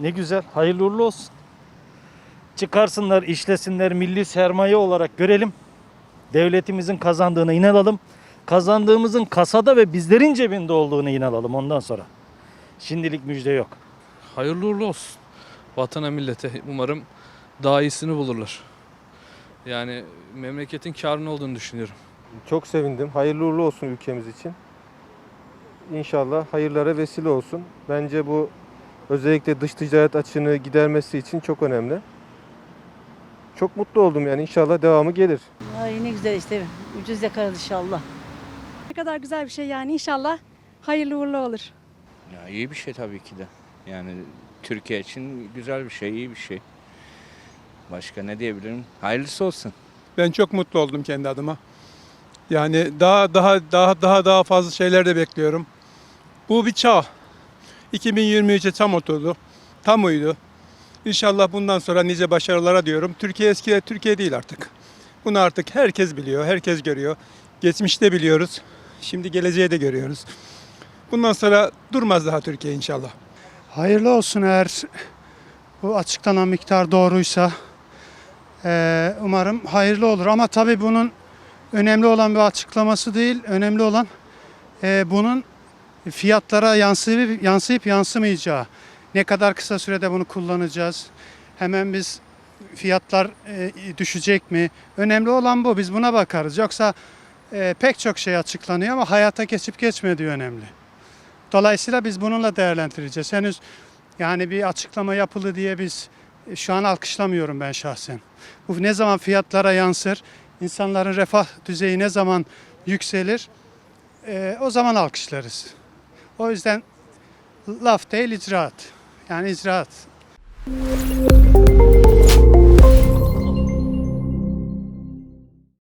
Ne güzel. Hayırlı uğurlu olsun. Çıkarsınlar, işlesinler, milli sermaye olarak görelim. Devletimizin kazandığına inanalım. Kazandığımızın kasada ve bizlerin cebinde olduğunu inanalım ondan sonra. Şimdilik müjde yok. Hayırlı uğurlu olsun. Vatana millete umarım daha iyisini bulurlar. Yani memleketin karını olduğunu düşünüyorum. Çok sevindim. Hayırlı uğurlu olsun ülkemiz için. İnşallah hayırlara vesile olsun. Bence bu özellikle dış ticaret açığını gidermesi için çok önemli. Çok mutlu oldum yani inşallah devamı gelir. Ay ne güzel işte ucuz yakarız inşallah. Ne kadar güzel bir şey yani inşallah hayırlı uğurlu olur. Ya iyi bir şey tabii ki de. Yani Türkiye için güzel bir şey, iyi bir şey. Başka ne diyebilirim? Hayırlısı olsun. Ben çok mutlu oldum kendi adıma. Yani daha daha daha daha daha fazla şeyler de bekliyorum. Bu bir çağ. 2023'e tam oturdu. Tam uydu. İnşallah bundan sonra nice başarılara diyorum. Türkiye eski Türkiye değil artık. Bunu artık herkes biliyor, herkes görüyor. Geçmişte biliyoruz. Şimdi geleceği de görüyoruz. Bundan sonra durmaz daha Türkiye inşallah. Hayırlı olsun eğer bu açıklanan miktar doğruysa. Ee, umarım hayırlı olur ama tabii bunun önemli olan bir açıklaması değil. Önemli olan e, bunun fiyatlara yansıyıp, yansıyıp yansımayacağı. Ne kadar kısa sürede bunu kullanacağız? Hemen biz fiyatlar e, düşecek mi? Önemli olan bu. Biz buna bakarız. Yoksa e, pek çok şey açıklanıyor ama hayata geçip geçmediği önemli. Dolayısıyla biz bununla değerlendireceğiz. Henüz yani bir açıklama yapıldı diye biz e, şu an alkışlamıyorum ben şahsen. Bu ne zaman fiyatlara yansır, insanların refah düzeyi ne zaman yükselir, e, o zaman alkışlarız. O yüzden laf değil icraat. Yani icraat.